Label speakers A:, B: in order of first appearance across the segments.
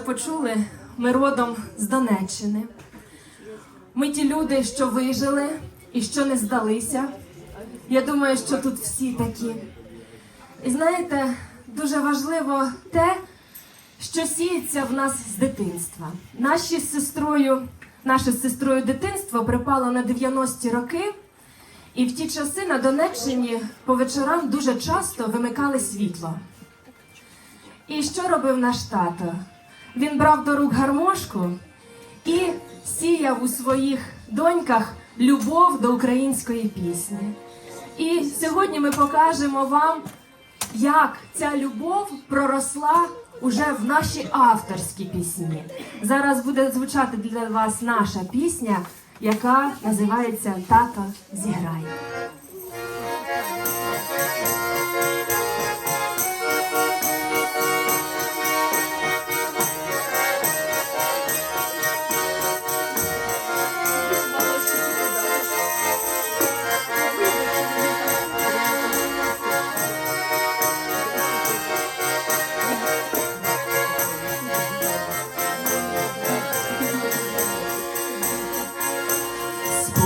A: почули, ми родом з Донеччини. Ми ті люди, що вижили і що не здалися. Я думаю, що тут всі такі. І знаєте, дуже важливо те, що сіється в нас з дитинства. Наші з сестрою, наше з сестрою дитинство припало на 90-ті роки, і в ті часи на Донеччині по вечорам дуже часто вимикали світло. І що робив наш тато? Він брав до рук гармошку і сіяв у своїх доньках любов до української пісні. І сьогодні ми покажемо вам, як ця любов проросла уже в наші авторські пісні. Зараз буде звучати для вас наша пісня, яка називається Тато зіграй.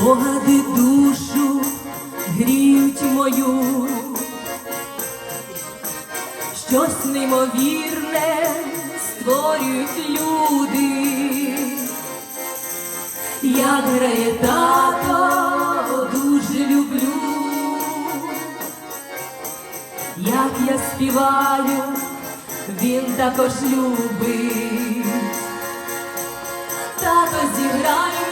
B: Спогади душу гріють мою, щось неймовірне створюють люди, як грає тато, дуже люблю, як я співаю, він також любить. Тато зіграй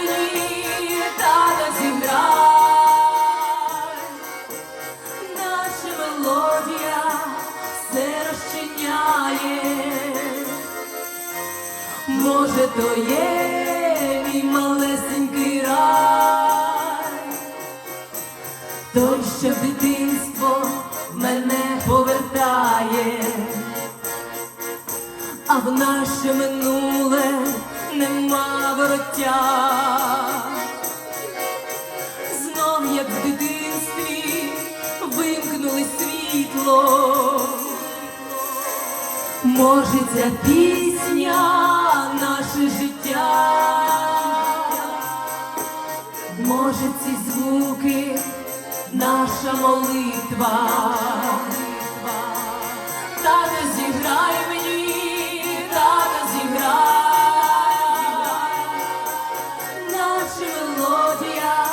B: може, то є мій малесенький рай, той, що дитинство мене повертає а в наше минуле нема вороття. Знов, як в дитинстві, вимкнули світло. Може, ця пісня наше життя, може, ці звуки наша молитва. Тато зіграй мені, тато зіграй, наша мелодія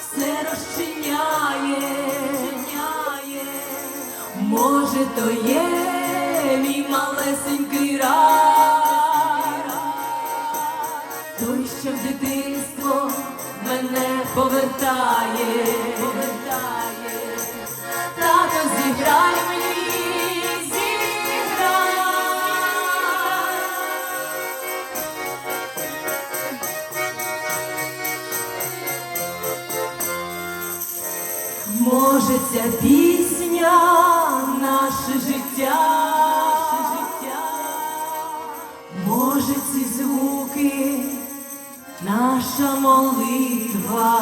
B: все розчиняє, може, то є мій малесенький Може, ця пісня наше життя, може, ці звуки наша молитва.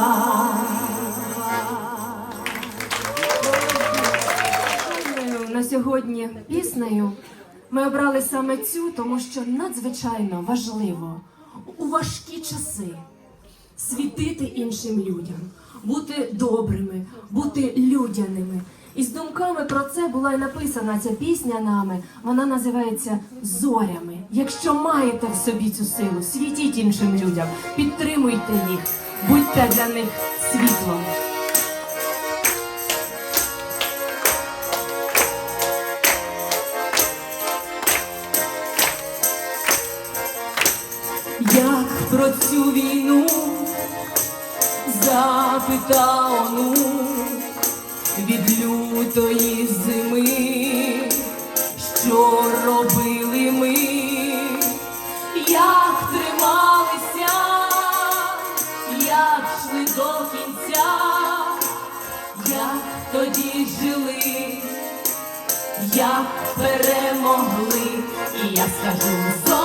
A: На сьогодні піснею ми обрали саме цю, тому що надзвичайно важливо у важкі часи світити іншим людям, бути добрими, бути людяними. І з думками про це була й написана ця пісня нами. Вона називається Зорями. Якщо маєте в собі цю силу, світіть іншим людям, підтримуйте їх, будьте для них світлом.
B: Онук від лютої зими, що робили ми, як трималися, як йшли до кінця, як тоді жили, як перемогли, і я скажу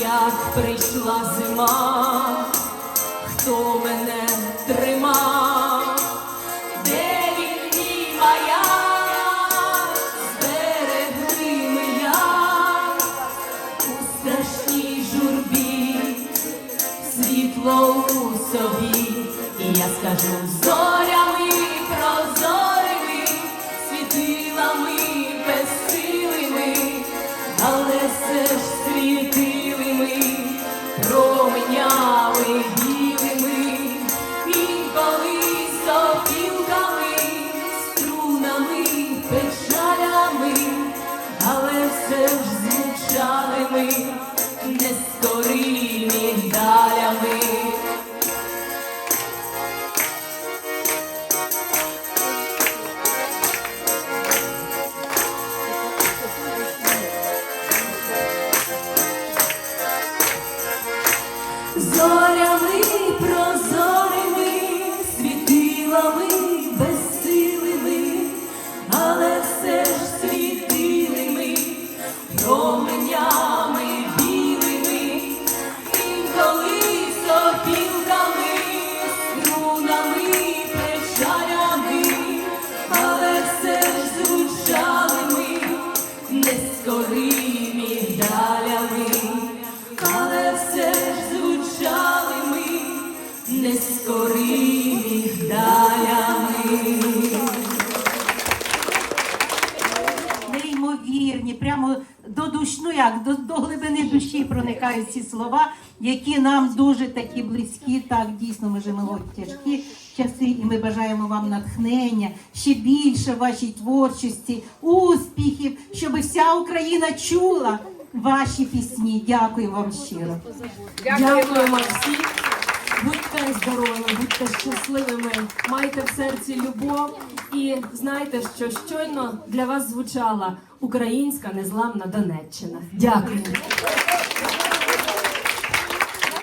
B: як прийшла зима, хто мене тримав, де він мій маяк, зберегли як у страшній журбі, світло у собі, і я скажу печалями, але все ж звучали ми нескорими далями. Зорями
C: прямо до душ, ну як до, до глибини душі проникають ці слова, які нам дуже такі близькі. Так дійсно ми живемо в тяжкі часи, і ми бажаємо вам натхнення ще більше в вашій творчості, успіхів, щоб вся Україна чула ваші пісні. Дякую вам щиро.
A: Дякуємо всім. Будьте здоровими, будьте щасливими, майте в серці любов і знайте, що щойно для вас звучала українська незламна Донеччина. Дякую.